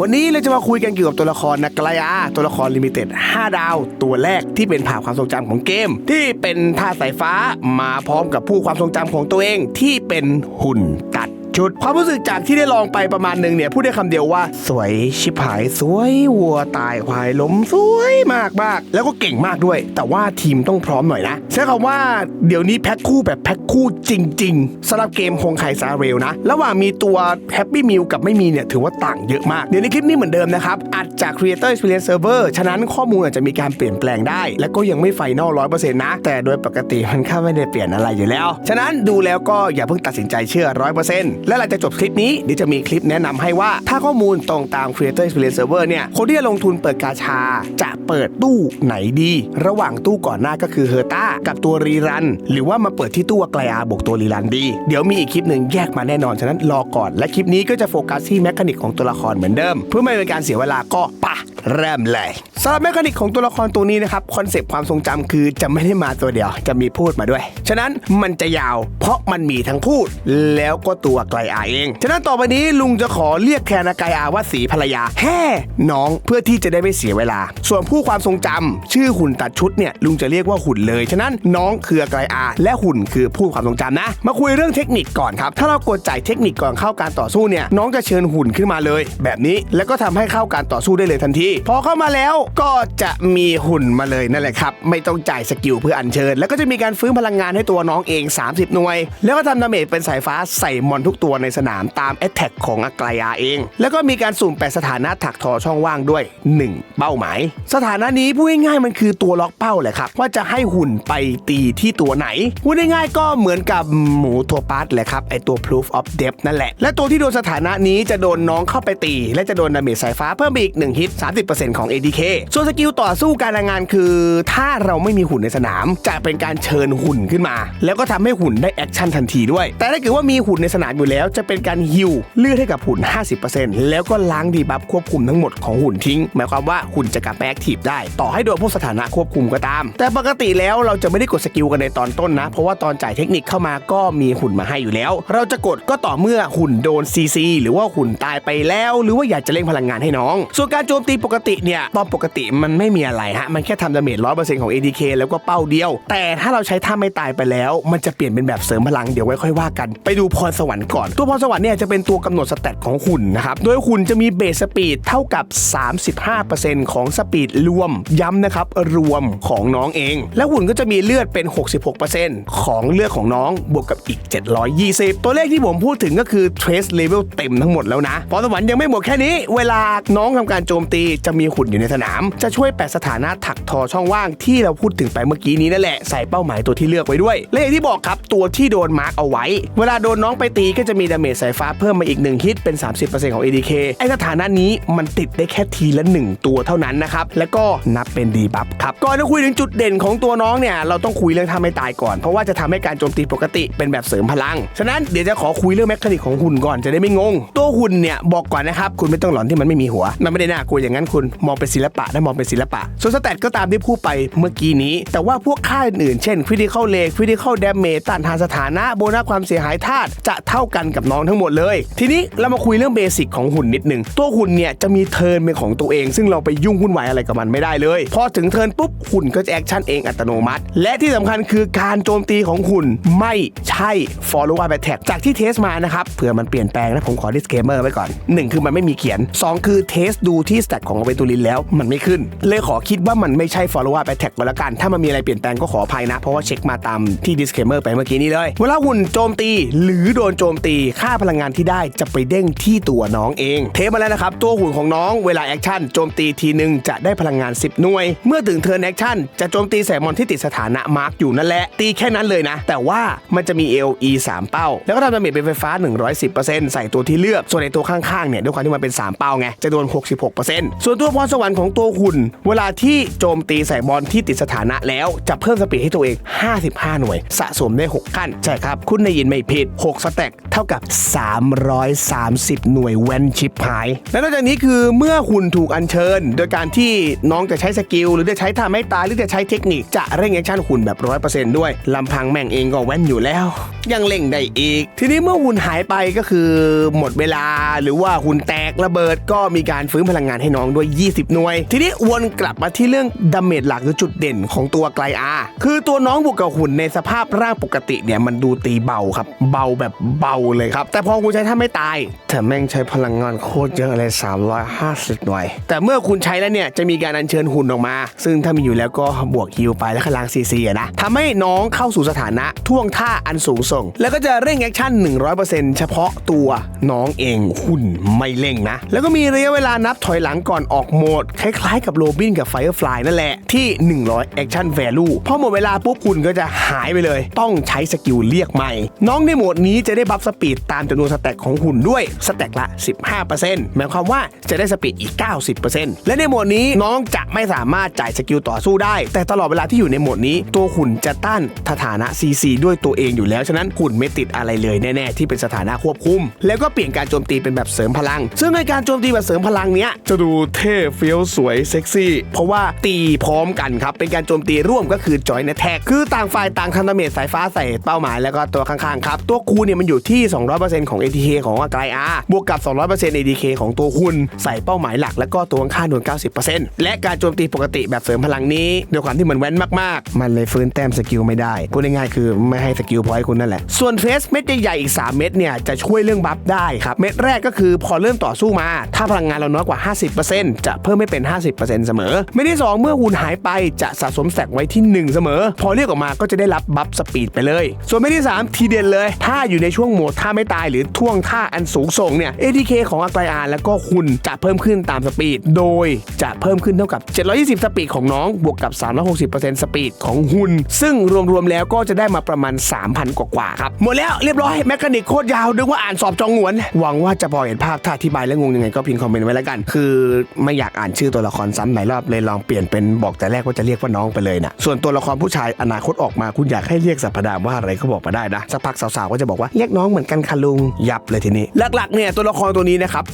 วันนี้เราจะมาคุยกันเกี่ยวกับตัวละครนักกลายาตัวละครลิมิเต็ด5ดาว ตัวแรกที่เป็นผ่าความทรงจำของเกม ที่เป็นท่าสายฟ้ามาพร้อมกับผู้ความทรงจำของตัวเองที่เป็นหุ่นตัด ชุด ความรู้สึกจากที่ได้ลองไปประมาณหนึ่งเนี่ยพูดได้คำเดียวว่า สวยชิบหายสวยวัวตายควายล้มสวยมากมากแล้วก็เก่งมากด้วย แต่ว่าทีมต้องพร้อมหน่อยนะใช้คำว่าเดี๋ยวนี้แพ็คคู่แบบแพ็คคู่จริงๆสำหรับเกมคงไคซาเรลนะ ระหว่างมีตัวแฮปปี้มิลกับไม่มีเนี่ยถือว่าต่างเยอะมาก เดี๋ยวในคลิปนี้เหมือนเดิมนะครับ อัดจาก Creator Experience Server ฉะนั้นข้อมูลอาจจะมีการเปลี่ยนแปลงได้ และก็ยังไม่ไฟนอลร้อยเปอร์เซ็นต์นะ แต่โดยปกติมันก็ไม่ได้เปลี่ยนอะไรอยู่แล้ว ฉะนั้นดูแล้วก็อย่าเพิ่งตัดสินใจเชื่อร้อยเปอร์เซ็นต์และหลังจากจบคลิปนี้เดี๋ยวจะมีคลิปแนะนำให้ว่าถ้าข้อมูลตรงตาม Creator Experience Server เนี่ยคนที่จะลงทุนเปิดกาชา จะเปิดตู้ไหนดี ระหว่างตู้ก่อนหน้าก็คือเฮอร์ต้ากับตัวรีรัน หรือว่ามาเปิดที่ตู้ไกลอาบวกตัวรีรันดี เดี๋ยวมีอีกคลิปหนึ่งแยกมาแน่นอนฉะนั้นรอก่อน และคลิปนี้ก็จะโฟกัสที่แมคานิกของตัวละครเหมือนเดิม เพื่อไม่เป็นการเสียเวลาก็ปะเริ่มเลยสำหรับแมคานิกของตัวละครตัวนี้นะครับคอนเซปต์ความทรงจำคือจะไม่ได้มาตัวเดียวจะมีพูดมาด้วย ฉะนั้นมันจะยาว เพราะมันมีทั้งพูดแล้วก็ตัวไกลอาเอง ฉะนั้นต่อไปนี้ลุงจะขอเรียกแทนไกลอาว่าสีภรรยาแฮ่น้องเพื่อที่จะได้ไม่เสียเวลา ส่วนผู้ความทรงจำชื่อหุ่นตัดชุดเนี่ยลุงจะเรียกว่าหุ่นเลย ฉะนั้นน้องคือไกลอา และหุ่นคือผู้ความทรงจำนะ มาคุยเรื่องเทคนิคก่อนครับ ถ้าเรากดจ่ายเทคนิคก่อนเข้าการต่อสู้เนี่ยน้องจะเชิญหุ่นขึ้นมาเลย แบบนี้แล้วก็ทำให้เข้าการต่อสู้ได้เลยทันที พอเข้ามาแล้วก็จะมีหุ่นมาเลยนั่นแหละครับไม่ต้องจ่ายสกิลเพื่ออัญเชิญ แล้วก็จะมีการฟื้นพลังงานให้ตัวน้องเอง 30 หน่วย แล้วก็ทำดาเมจเป็นสายฟ้าใส่มอนทุกตัวในสนามตามแอตแทกของอากลายาเอง แล้วก็มีการสุ่มแปดสถานะถักทอช่องว่างด้วย 1 เป้าหมาย สถานะนี้พูดง่ายๆมันคือตัวล็อกเป้าแหละครับ ว่าจะให้หุ่นไปตีที่ตัวไหนพูดง่ายๆก็เหมือนกับหมูตัวปาร์ตแหละครับไอตัว proof of depth นั่นแหละ และตัวที่โดนสถานะนี้จะโดนน้องเข้าไปตี และจะโดนดาเมจสายฟ้าเพิ่มอีก 1 ฮิต 30%ของ ADK ส่วนสกิลต่อสู้การงานคือ ถ้าเราไม่มีหุ่นในสนาม จะเป็นการเชิญหุ่นขึ้นมา แล้วก็ทำให้หุ่นได้แอคชั่นทันทีด้วย แต่ถ้าเกิดว่ามีหุ่นในสนามอยู่แล้วจะเป็นการฮิวเลือดให้กับหุ่น 50%แล้วก็ล้างดีบัฟควบคุมทั้งหมดของหุ่นทิ้ง หมายความว่าหุ่นจะกลับมาแอคทีฟได้ ต่อให้โดนพวกสถานะควบคุมก็ตาม แต่ปกติแล้วเราจะไม่ได้กดสกิลกันในตอนต้นนะ เพราะว่าตอนจ่ายเทคนิคเข้ามาก็มีหุ่นมาให้อยู่แล้ว เราจะกดก็ต่อเมื่อหุ่นโดนซีซีหรือว่าหุ่นตายไปแล้ว หรือว่าอยากจะเร่งพลังงานให้น้อง ส่วนการโจมตีปกติเนี่ยตอนปกติมันไม่มีอะไรฮะมันแค่ทำดาเมจร้อยเปอร์เซ็นต์ของ ADK แล้วก็เป้าเดียว แต่ถ้าเราใช้ท่าไม่ตายไปแล้ว มันจะเปลี่ยนเป็นแบบเสริมพลังเดี๋ยวไว้ค่อยว่ากัน ไปดูพรสวรรค์ก่อนตัวพรสวรรค์เนี่ยจะเป็นตัวกำหนดสเตตของหุ่นนะครับ โดยหุ่นจะมีเบสสปีดเท่ากับ 35%ของสปีดรวมย้ำนะครับ รวมของน้องเอง และหุ่นก็จะมีเลือดเป็น 66%ของเลือดของน้องบวกกับอีก 720 ตัวเลขที่ผมพูดถึงก็คือ trace level เต็มทั้งหมดแล้วนะพรสวรรค์ยังไม่หมดแค่นี้ เวลาน้องทำการโจมตีจะมีหุ่นอยู่ในสนาม จะช่วยแปะสถานะถักทอช่องว่างที่เราพูดถึงไปเมื่อกี้นี้นั่นแหละใส่เป้าหมายตัวที่เลือกไว้ด้วยและอย่างที่บอกครับตัวที่โดนมาร์กเอาไว้ เวลาโดนน้องไปตีก็จะมีดาเมจสายฟ้าเพิ่มมาอีก 1 ฮิตเป็น 30%ของ ADK ไอสถานะนี้มันติดได้แค่ทีละ 1 ตัวเท่านั้นนะครับ แล้วก็นับเป็นดีบัฟครับก่อนจะคุยถึงจุดเด่นของตัวน้องเนี่ย เราต้องคุยเรื่องทำให้ตายก่อน เพราะว่าจะทำให้การโจมตีปกติเป็นแบบเสริมพลัง ฉะนั้นเดี๋ยวจะขอคุยเรื่องแมคานิกของหุ่นก่อนจะได้ไม่งง ตัวหุ่นเนี่ยบอกก่อนนะครับคุณไม่ต้องหลอนที่มันไม่มีหัว มันไม่ได้น่ากลัวอย่างนั้นคุณมองเป็นศิลปะนะมองเป็นศิลปะส่วนสแตทก็ตามที่พูดไปเมื่อกี้นี้ แต่ว่าพวกค่าอื่นๆเช่น critical rate critical damage ต้านทานสถานะโบนัสความเสียหายธาตุจะเท่ากันกับน้องทั้งหมดเลย ทีนี้เรามาคุยเรื่องเบสิกของหุ่นนิดหนึ่งตัวหุ่นเนี่ยจะมีเทิร์นเป็นของตัวเอง ซึ่งเราไปยุ่งวุ่นวายอะไรกับมันไม่ได้เลย พอถึงเทิร์นปุ๊บหุ่นก็จะแอคชั่นเองอัตโนมัติ และที่สำคัญคือการโจมตีของหุ่นไม่ใช่ follow up attack จากที่เทสมานะครับเผื่อมันเปลี่ยนแปลงนะผมขอ disclaimer ไว้ก่อน 1 คือมันไม่มีเขียน 2 คือเทสดูที่ stat ของอเวตูลินแล้วมันไม่ขึ้น เลยขอคิดว่ามันไม่ใช่ follow up attack ก็แล้วกัน ถ้ามันมีอะไรเปลี่ยนแปลงก็ขออภัยนะ เพราะว่าเช็คมาตามที่ disclaimer ไปเมื่อกี้นี้เลย เวลาหุ่นโจมตีหรือโดนโจมตีค่าพลังงานที่ได้จะไปเด้งที่ตัวน้องเอง เทสมาแล้วนะครับ ตัวหุ่นของน้องเวลาแอคชั่นโจมตีทีหนึ่งจะได้พลังงาน 10 หน่วย เมื่อถึงเทิร์นแอคชั่นจะโจมตีใส่มอนที่ติดสถานะมาร์กอยู่นั่นแหละ ตีแค่นั้นเลยนะ แต่ว่ามันจะมี LE 3 เป้า แล้วก็ทำดาเมจเป็นไฟฟ้า 110%ใส่ตัวที่เลือก ส่วนในตัวข้างๆเนี่ยด้วยความที่มันเป็น 3 เป้าไงจะโดน 66%ส่วนตัวพรสวรรค์ของตัวหุ่น เวลาที่โจมตีใส่บอลที่ติดสถานะแล้วจะเพิ่มสปีดให้ตัวเอง 55 หน่วย สะสมได้ 6 ขั้น ใช่ครับ คุณได้ยินไม่ผิด 6 สแต็กเท่ากับ 330 หน่วยแวนชิปหาย และนอกจากนี้คือเมื่อหุ่นถูกอัญเชิญ โดยการที่น้องจะใช้สกิล หรือจะใช้ท่าไม่ตายหรือจะใช้เทคนิคจะเร่งแอคชั่นหุ่นแบบ 100%ด้วยลำพังแม่งเองก็แว่นอยู่แล้ว ยังเล่งได้อีก ทีนี้เมื่อหุ่นหายไปก็คือ หมดเวลาหรือว่าหุ่นแตกระเบิดก็มีการฟื้นพลังงานให้น้องด้วย 20 หน่วย ทีนี้วนกลับมาที่เรื่องดาเมจหลักหรือจุดเด่นของตัวไกลอาคือตัวน้องบวกกับหุ่นในสภาพร่างปกติเนี่ยมันดูตีเบาครับ เบาแบบเบาเลยครับ แต่พอคุณใช้ถ้าไม่ตายแต่แม่งใช้พลังงานโคตรเยอะเลย 350 หน่วย แต่เมื่อคุณใช้แล้วเนี่ยจะมีการอัญเชิญหุ่นออกมา ซึ่งถ้ามีอยู่แล้วก็บวกฮิวไปแล้วขลังซีซีอะนะทำให้น้องเข้าสู่สถานะท่วงท่าอันสูงส่ง แล้วก็จะเร่งแอคชั่น 100%เฉพาะตัวน้องเองหุ่นไม่เร่งนะ แล้วก็มีระยะเวลานับถอยหลังก่อนออกโหมด คล้ายๆ กับโรบินกับไฟร์ฟลายนั่นแหละที่ 100 Action Value พอหมดเวลาปุ๊บคุณก็จะหายไปเลย ต้องใช้สกิลเรียกใหม่ น้องในโหมดนี้จะได้บัฟสปีดตามจำนวนสแต็กของหุ่นด้วยสแต็กละ 15%หมายความว่าจะได้สปีดอีก 90%และในโหมดนี้น้องจะไม่สามารถจ่ายสกิลต่อสู้ได้ แต่ตลอดเวลาที่อยู่ในโหมดนี้ ตัวหุ่นจะต้านสถานะ CC ด้วยตัวเองอยู่แล้ว ฉะนั้นหุ่นไม่ติดอะไรเลยแน่ๆ ที่เป็นสถานะควบคุม แล้วก็เปลี่ยนการโจมตีเป็นแบบเสริมพลัง ซึ่งในการโจมตีแบบเสริมพลังเนี้ยจะดูเท่เฟี้ยวสวยเซ็กซี่ เพราะว่าตีพร้อมกันครับ เป็นการโจมตีร่วมก็คือจอย n แท็กคือต่างฝ่ายต่างทำดาเมจสายฟ้าใส่เป้าหมายแล้วก็ตัวข้างๆครับตัวคูเนี่ยมันอยู่ที่200%ของ ATK ของอากายอาบวกกับ 200% ATK ของตัวหุ่นใส่เป้าหมายหลักแล้วก็ตัวข้างๆโดน90%และการโจมตีปกติแบบเสริมพลังนี้ด้วยความที่มันแว้นมากๆ มันเลยฟื้นแต้มสกิลไม่ได้พูดง่ายๆคือไม่ให้สกิลพอยต์คุณนั่นแหละ ส่วนเฟสเม็ดใหญ่ๆอีก 3 เม็ดเนี่ยจะช่วยเรื่องบัฟได้ครับ เม็ดแรกก็คือพอเริ่มต่อสู้มา ถ้าพลังงานเราน้อยกว่า 50%จะเพิ่มให้เป็น 50%เสมอ เม็ดที่ 2 เมื่อหุ่นหายไปจะสะสมแสกไว้ที่ 1 เสมอ พอเรียกออกมาก็จะได้รับบัฟสปีดไปเลย ส่วนเม็ดที่ 3 ทีเด่นเลย ถ้าอยู่ในช่วงโหมดท่าไม่ตายหรือท่วงท่าอันสูงส่งเนี่ย ATK ของอักไลอาแล้วก็หุ่นจะเพิ่มขึ้นตามสปีด โดยจะเพิ่มขึ้นเท่ากับ 720 สปีดของน้องบวกกับ 360%สปีดของหุ่น ซึ่งรวมๆแล้วก็จะได้มาประมาณ 3,000 กว่าๆครับ หมดแล้วเรียบร้อยแมคานิกโคตรยาวนึกว่าอ่านสอบจองหวน หวังว่าจะพอเห็นภาพถ้าอธิบายและงงยังไงก็พิมพ์คอมเมนต์ไว้แล้วกัน คือไม่อยากอ่านชื่อตัวละครซ้ำหลายรอบเลยลองเปลี่ยนเป็นบอกแต่แรกว่าจะเรียกว่าน้องไปเลยนะส่วนตัวละครผู้ชายอนาคตออกมาคุณอยากให้เรียกสรรพนามว่าอะไรก็บอกมาได้นะสักพักสาวๆก็จะบอกว่าเรียกน้องเหมือนกันค่ะลุง ยับเลยทีนี้ หลักๆเนี่ยตัวละครตัวนี้นะครับ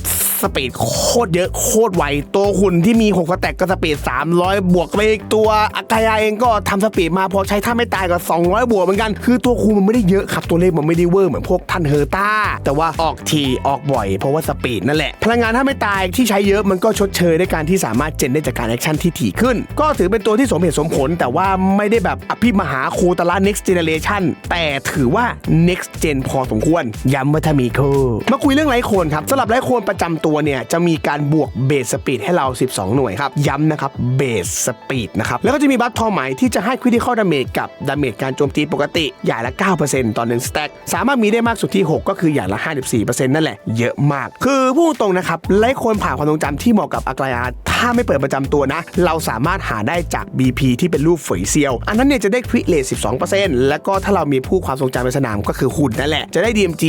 สปีดโคตรเยอะโคตรไวตัวหุ่นที่มี6สแต็กก็สปีด 300 บวกไปอีกตัวอากายาเองก็ทำสปีดมาพอใช้ท่าไม่ตายก็ 200 บวกเหมือนกัน คือตัวคูณมันไม่ได้เยอะครับ ตัวเลขมันไม่ได้เวอร์เหมือนพวกท่านเฮอร์ต้า แต่ว่าออกทีออกบ่อยเพราะว่าสปีดนั่นแหละ พลังงานถ้าไม่ตายที่ใช้เยอะมันก็ชดเชยด้วยการที่สามารถเจนได้จากการแอคชั่นที่ถี่ขึ้น ก็ถือเป็นตัวที่สมเหตุสมผล แต่ว่าไม่ได้แบบอภิมหาโคตรละ next generation แต่ถือว่า next gen พอสมควรย้ำว่าถ้ามีโคมาคุยเรื่องไลท์โคนครับสำหรับไลท์โคนประจำตัวเนี่ยจะมีการบวกเบสสปีดให้เรา 12 หน่วยครับย้ำนะครับเบสสปีดนะครับแล้วก็จะมีบัฟทองใหม่ที่จะให้คริติคอลดาเมจกับดาเมจการโจมตีปกติอย่างละ 9%ต่อ1สแต็กสามารถมีได้มากสุดที่ 6 ก็คืออย่างละ 54%นั่นแหละเยอะมาก คือพูดตรงนะครับไลท์โคนผ่านความทรงจำที่เหมาะกับอากลายาถ้าไม่เปิดประจำตัวนะ เราสามารถหาได้จาก BP ที่เป็นรูปฝอยเซียว อันนั้นเนี่ยจะได้คริเลท12%แล้วก็ถ้าเรามีผู้ความทรงจำในสนามก็คือหุ่นนั่นแหละ จะได้ DMG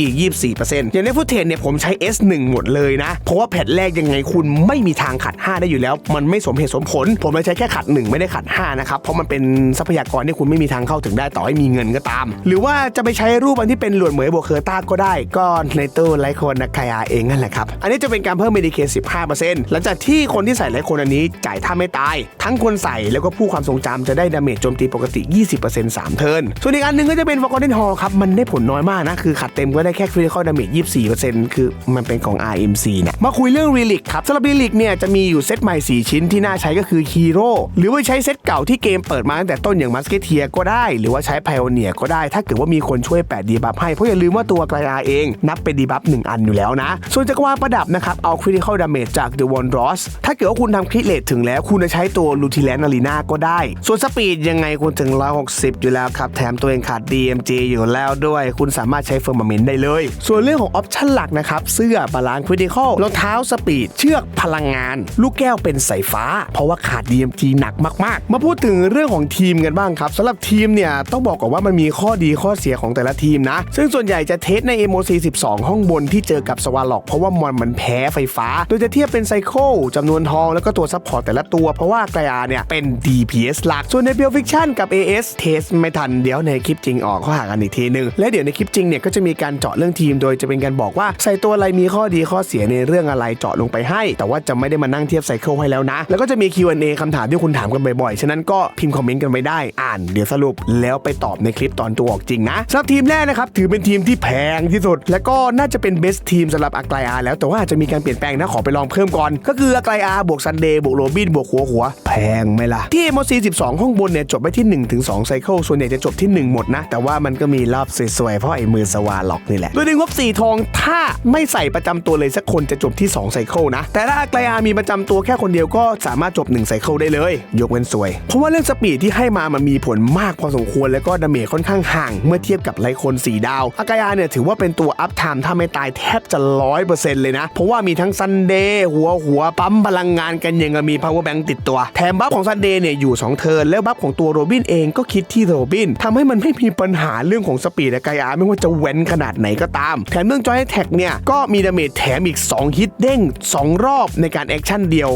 24%อย่างในฟุตเทนเนี่ยผมใช้ S1 หมดเลยนะ เพราะว่าแพทแรกยังไงคุณไม่มีทางขัด 5 ได้อยู่แล้ว มันไม่สมเหตุสมผล ผมเลยใช้แค่ขัด 1 ไม่ได้ขัด 5 นะครับ เพราะมันเป็นทรัพยากรที่คุณไม่มีทางเข้าถึงได้ต่อให้มีเงินก็ตาม หรือว่าจะไปใช้รูปอันที่เป็นหลวดเหมยโบวกเคอร์ต้าก็ได้ก็ในตู้ไลโคนนักคายาเองนั่นแหละครับอันนี้จะเป็นการเพิ่มเมดิเค15%หลังจากที่คนที่ใส่ไลโคนอันนี้จ่ายท่าไม่ตาย ทั้งคนใส่แล้วก็ผู้ความทรงจำจะได้ดาเมจโจมตีปกติ 20% 3 เทิร์น ส่วนอีกอันหนึงก็จะเป็นฟอร์กอนเดนฮอลครับ มันได้ผลน้อยมากนะ คือขัดเต็มก็ได้แค่คริติคอลดาเมจ24%คือมันเป็นของ RMC เนี่ย มาคุยเรื่องรีลิกครับสำหรับรีลิกเนี่ยจะมีอยู่เซตใหม่ 4 ชิ้นที่น่าใช้ก็คือฮีโร่หรือว่าใช้เซตเก่าที่เกมเปิดมาตั้งแต่ต้นอย่างมัสเกเทียก็ได้ หรือว่าใช้ไพโอเนียก็ได้ ถ้าเกิดว่ามีคนช่วยแปดดีบัฟให้เพราะอย่าลืมว่าตัวกระยาเอง นับเป็นดีบัฟหนึ่งอันอยู่แล้วนะ ส่วนจักรวาลประดับนะครับเอาคริติคอลดาเมจจาก The One Ross ถ้าเกิดว่าคุณทำคริเลตถึงแล้ว คุณจะใช้ตัวลูทิแลนอารีนาก็ได้ ส่วนสปีดยังไงคุณถึง 160 อยู่แล้วครับ แถมตัวเองขาด DMG อยู่แล้วด้วย คุณสามารถใช้เฟอร์มาเมนต์ได้เลย ส่วนเรื่องของออปชั่นหลักนะครับ เสื้อบาลานซ์คริติคอลรองเท้าสปีด เชือกพลังงาน ลูกแก้วเป็นสายฟ้า เพราะว่าขาด DMG หนักมากๆ มาพูดถึงเรื่องของทีมกันบ้างครับสำหรับทีมเนี่ยต้องบอกก่อนว่ามันมีข้อดีข้อเสียของแต่ละทีมนะ ซึ่งส่วนใหญ่จะเทสใน MOC 12 ห้องบนที่เจอกับสวาล็อกเพราะว่ามอนมันแพ้ไฟฟ้า โดยจะเทียบเป็นไซโคจำนวนทองแล้วก็ตัวซัพพอร์ตแต่ละตัว เพราะว่าไกอาเนี่ยเป็น DPS หลัก ส่วนใน b i o Fiction กับ AS เทสไม่ทันเดี๋ยวในคลิปจริงออกเขาหากันอีกทีหนึง และเดี๋ยวในคลิปจริงเนี่ยก็จะมีการเจาะเรื่องทีม โดยจะเป็นการบอกว่าใส่ตัวอะไรมีข้อดีข้อเสียในเรื่องอะไรเจาะลงไปให้ แต่ว่าจะไม่ได้มานั่งเทียบไซเคิลให้แล้วนะ แล้วก็จะมี Q&A คำถามที่คุณถามกันบ่อยๆ ฉะนั้นก็พิมพ์คอมเมนต์กันไว้ได้ อ่าน เดี๋ยวสรุปแล้วไปตอบในคลิปตอนตัวออกจริงนะสำหรับทีมแรกนะครับถือเป็นทีมที่แพงที่สุด และก็น่าจะเป็นเบสทีมสำหรับอากลอาแล้วแต่ว่าจะมีการเปลี่ยนแปลงนะขอไปลองเพิ่มก่อนก็คืออากลอาบวกซนเดย์บวกโรบินบวกหัวหัว แพงไหมล่ะ ที่ MOC 12 ห้องบนเนี่ยจบไปที่1ถึง2ไซเคิลส่วนใหญ่จะจบที่ 1 หมดนะ แต่ว่ามันก็มีรอบสวยๆ เพราะไอ้มือสวาล็อกนี่แหละโดยในงบ 4 ทองถ้าไม่ใส่ประจำตัวเลยสักคนจะจบที่2ไซเคิลนะ แต่ถ้าอากลอามีประจำตัวแค่คนเดียวก็สามารถจบ1ไซเคิลได้เลย ยกเว้นสวย เพราะว่าเรื่องสปีดที่ให้มามันมีผลมากพอสมควรแล้วก็ดาเมจค่อนข้างห่างเมื่อเทียบกับไลคน4ดาวอากายาเนี่ยถือว่าเป็นตัวอัพไทม์ถ้าไม่ตายแทบจะร้อยเปอร์เซ็นต์เลยนะ เพราะว่ามีทั้งซันเดย์หัวหัวปั๊มพลังงานกันยังมี power bank ติดตัว แถมบัฟของซันเดย์เนี่ยอยู่ 2 เทิร์นแล้วบัฟของตัวโรบินเองก็คิดที่โรบินทำให้มันไม่มีปัญหาเรื่องของสปีดอากายาไม่ว่าจะแว้นขนาดไหนก็ตาม แถมเรื่องจอยแท็กเนี่ยก็มีดาเมจแถมอีก 2 ฮิตเด้ง 2 รอบในการแอคชั่นเดียว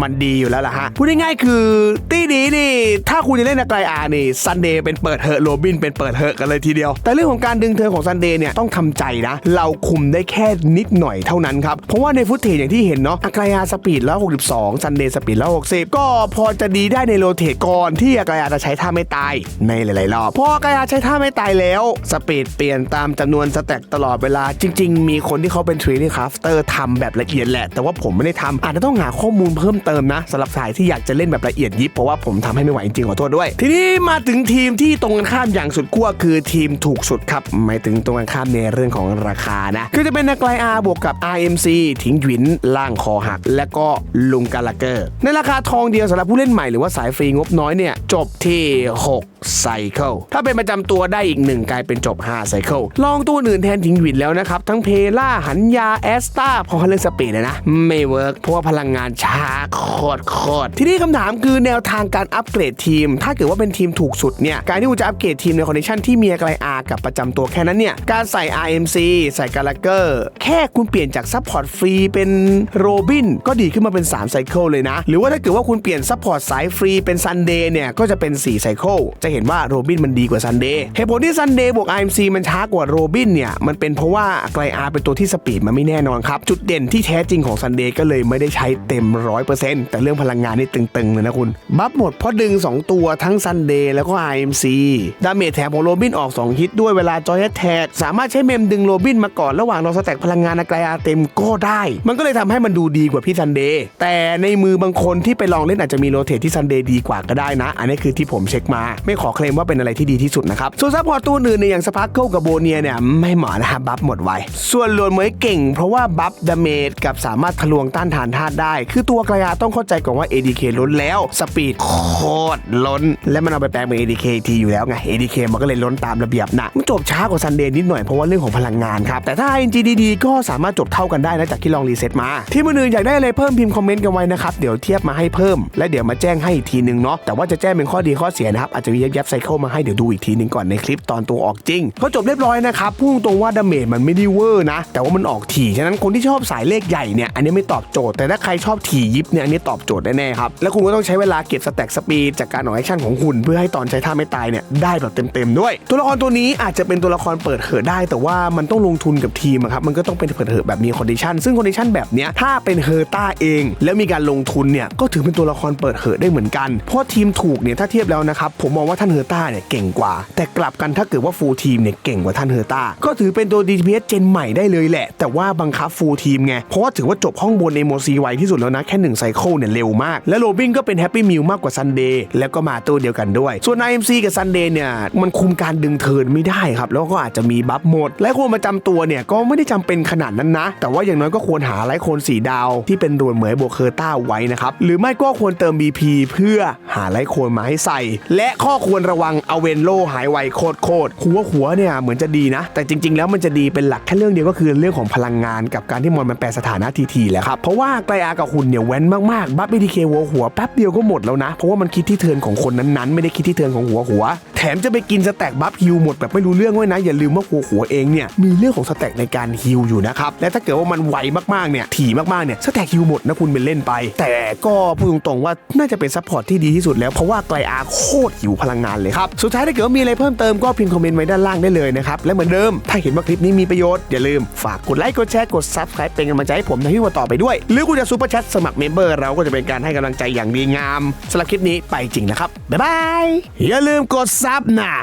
มันดีอยู่แล้วล่ะฮะ พูดง่ายๆคือตี้นี้นี่ถ้าคุณจะเล่นอากายานี่ซันเดย์เป็นเปิดเหอะโรบินเป็นเปิดเหอะกันเลยทีเดียว แต่เรื่องของการดึงเทิร์นของซันเดย์เนี่ยต้องทำใจนะ เราคุมได้แค่นิดหน่อยเท่านั้นครับเพราะว่าในฟุตเทจอย่างที่เห็นเนาะอากายาสปีดแล้ว62ซันเดย์สปีดแล้ว60 ก็พอจะดีได้ในโรเทตก่อนที่อากายาจะใช้ท่าไม่ตาย ในหลายๆรอบพออากายาใช้ท่าไม่ตายแล้วสปีดเปลี่ยนตามจำนวนสแต็กตลอดเวลาจริง ๆ มีคนที่เขาเป็นทรีนี่คราฟเตอร์ทำแบบละเอียดแหละ แต่ว่าผมไม่ได้ทำอาจจะต้องหาข้อมูลเพิ่มเติมนะสำหรับสายที่อยากจะเล่นแบบละเอียดยิบเพราะว่าผมทำให้ไม่ไหวจริงๆขอโทษด้วย ทีนี้มาถึงทีมที่ตรงกันข้ามอย่างสุดขั้วคือทีมถูกสุดครับหมายถึงตรงกันข้ามในเรื่องของราคานะคือจะเป็นนักไกลอาบวกกับ RMC ถิงหยินล่างคอหัก และก็ลุงกาลาเกอร์ ในราคาทองเดียวสำหรับผู้เล่นใหม่หรือว่าสายฟรีงบน้อยเนี่ย จบที่ 6 ไซเคิลถ้าเป็นประจำตัวได้อีกหนึ่งกลายเป็นจบ 5 ไซเคิลลองตัวอื่นแทนถิงหยินแล้วนะครับ ทั้งเพล่าหันยา แอสตาพอเขาเล่นสปีดเลยนะ ไม่เวิร์กเพราะว่าพลังงานช้าโคตรโคตรทีนี้คำถามคือแนวทางการอัปเกรดทีม ถ้าเกิดว่าเป็นทีมถูกสุดเนี่ยการที่คุณจะอัปเกรดทีมในคอนดิชันที่มีไกลอากับประจำตัวแค่นั้นเนี่ยการใส่ RMC ใส่กาลาเกอร์แค่คุณเปลี่ยนจากซัพพอร์ตฟรีเป็นโรบินก็ดีขึ้นมาเป็น3ไซเคิลเลยนะ หรือว่าถ้าเกิดว่าคุณเปลี่ยนซัพพอร์ตสายฟรีเป็นซันเดย์เนี่ยก็จะเป็น4ไซเคิลจะเห็นว่าโรบินมันดีกว่าซันเดย์เหตุผลที่ซันเดย์บวก RMC มันช้ากว่าโรบินเนี่ยมันเป็นเพราะว่าไกลอาร์เป็นตัวที่สปีดมันไม่แน่นอนครับจุดเด่นที่แท้จริงของซันเดย์ก็เลยไม่ได้ใช้เต็ม 100%แต่เรื่องพลังงานนี่ตึงๆเลยนะคุณบัฟหมดเพราะดึง 2 ตัวทั้งซันเดย์แล้วก็ RMC ดาเมจแถมของโรบินออก 2 ฮิตด้วยเวลาจอยแท็กสามารถใช้เมมดึงโรบินมาก่อนระหว่างรอสแต็กพลังงานไกลอาเต็มก็ได้ มันก็เลยทำให้มันดูดีกว่าพี่ซันเดย์แต่ในมือบางคนที่ไปลองเล่นอาจจะมีโรเทตที่ซันเดย์ดีกว่าก็ได้นะ อันนี้คือที่ผมเช็คมา ไม่ขอเคลมว่าเป็นอะไรที่ดีที่สุดนะครับ ส่วนซัพพอร์ตตัวอื่นในอย่างสปาร์เกิลกับโบเนียเนี่ยไม่เหมาะนะฮะบัฟหมดไว ส่วนลวนเหมยเก่ง เพราะว่าบัฟดาเมจกับสามารถทะลวงต้านทานธาตุได้ คือตัวกระยาต้องเข้าใจก่อนว่า ADK ล้นแล้วสปีดโคตรล้น และมันเอาไปแปลงเป็น ADK ทีอยู่แล้วไง ADK มันก็เลยล้นตามระเบียบนะมันจบช้ากว่าซันเดย์นิดหน่อยเพราะว่าเรื่องของพลังงานครับแต่ถ้า NGDD ก็สามารถจบเท่ากันได้นะจากที่ลองรีเซ็ตมา ที่มืออื่นอยากได้อะไรเพิ่มพิมพ์คอมเมนต์กันไว้นะครับ เดี๋ยวเทียบมาให้เพิ่ม และเดี๋ยวมาแจ้งให้อีกทีนึงเนาะแต่ว่าจะแจ้งเป็นข้อดีข้อเสียนะครับอาจจะมียับยับไซเคิลมาให้เดี๋ยวดูอีกทีนึงก่อนในคลิปตอนตัวออกจริงก็จบเรียบร้อยนะครับพูดตรงว่าดาเมจมันไม่ได้เวอร์นะ แต่ว่ามันออกถี่ฉะนั้นคนที่ชอบสายเลขใหญ่เนี่ยอันนี้ไม่ตอบโจทย์แต่ถ้าใครชอบถี่ยิบเนี่ยอันนี้ตอบโจทย์แน่ๆครับแล้วคุณก็ต้องใช้เวลาเก็บสแต็กสปีดจากการออกแอคชั่นของหุ่นเพื่อให้ตอนใช้ท่าไม่ตายเนี่ยได้แบบเต็มๆด้วย ตัวละครตัวนี้อาจจะเป็นตัวละครเปิดเผยได้ แต่ว่ามันต้องลงทุนกับทีมครับมันก็ต้องเป็นเปิดเผยแบบมีคอนดิชันซึ่งคอนดิชันแบบเนี้ยถ้าเป็นเฮอร์ต้าเอง แล้วมีการลงทุนเนี่ยก็ถือเป็นตัวละครเปิดเผยได้เหมือนกัน เพราะทีมถูกเนี่ยถ้าเทียบแล้วนะครับผมมองว่าท่านเฮอร์ต้าเนี่ยเก่งกว่า แต่กลับกันถ้าเกิดว่าฟูลทีมเนี่ยเก่งกว่าท่านเฮอร์ต้าก็ถือเป็นตัว DPS เจนใหม่ได้เลยแหละ แต่ว่าบังคับฟูลทีมไงเพราะว่าถือว่าจบห้องบนในโมซีไวที่สุดแล้วนะแค่หนึ่งไซเคิลเนี่ยเร็วมาก และโรบินก็เป็นแฮปปี้มิลมากกว่าซันเดย์แล้วก็มาตัวเดียวกันด้วย ส่วน IMC กับซันเดย์เนี่ยมันคุมการดึงเทินไม่ได้ครับแล้วก็อาจจะมีบัฟหมด และคนประจำตัวเนี่ยก็ไม่ได้จำเป็นขนาดนั้นนะ แต่ว่าอย่างน้อยก็ควรหาไลท์โคนสีดาวที่เป็นรวนเหมยโบวกเคอร์ต้าไว้นะครับ หรือไม่ก็ควรเติม BP เพื่อหาไลโคนมาให้ใส่ และข้อควรระวังอเวนโลหายไวโคตรโคตรหัวหัวเนี่ยเหมือนจะดีนะ แต่จริง ๆ แล้วมันจะดีเป็นหลักแค่เรื่องเดียวก็คือเรื่องของพลังงานกับการที่มอนมันแปลสถานะทีทีๆแหละครับเพราะว่าไกลอากับหุ่นเนี่ยแว้นมากๆบัฟบีดีเคหัวหัวแป๊บเดียวก็หมดแล้วนะ เพราะว่ามันคิดที่เทินของคนนั้นๆ ไม่ได้คิดที่เทินของหัวหัว แถมจะไปกินสแต็กบัฟฮิวหมดแบบไม่รู้เรื่องด้วยนะ อย่าลืมว่าหัวหัวเองเนี่ยมีเรื่องของสแต็กในการฮิวอยู่นะครับและถ้าเกิดว่ามันไวมากๆเนี่ยถี่มากๆเนี่ยสแต็กฮิวหมดนะคุณเป็นเล่นไป แต่ก็พูดตรงๆว่าน่าจะเป็นซัพพอร์ตที่ดีที่สุดแล้วเพราะว่าไกลอาโคตรหิวพลังงานเลยครับ สุดท้ายถ้าเกิดว่ามีอะไรเพิ่มเติมก็พิมพ์คอมเมนต์ไว้ด้านล่างได้เลยนะครับ และเหมือนเดิม ถ้าเห็นว่าคลิปนี้มีประโยชน์ อย่าลืมฝากกดไลค์กดแชร์กด subscribe เป็นกำลังใจให้ผมในที่ว่าต่อไปด้วย หรือคุณจะซูเปอร์แชทสมัครเมมเบอร์เราก็จะเป็นการให้กำลังใจอย่างดีงามสำหรับคลิปนี้ไปจริงนะครับบ๊ายบายอย่าลืมกดซับนะ